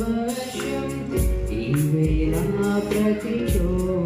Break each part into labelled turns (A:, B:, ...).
A: వర్షం ఈ వేళ ప్రతి చోట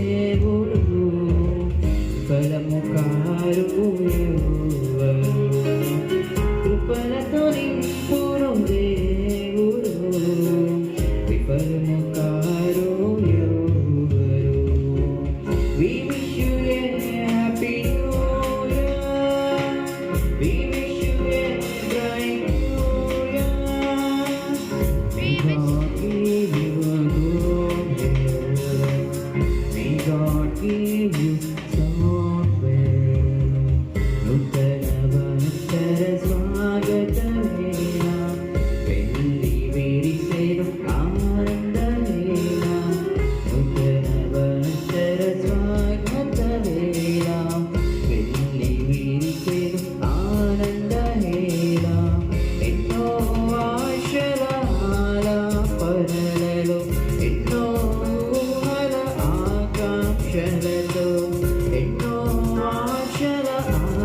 A: be కళలో ఎన్నో ఆశల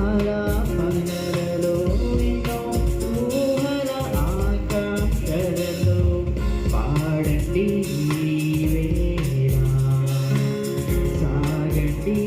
A: ఆలాపనలలో ఎన్నో ఊహల ఆకాశలలో పాడండి సాగండి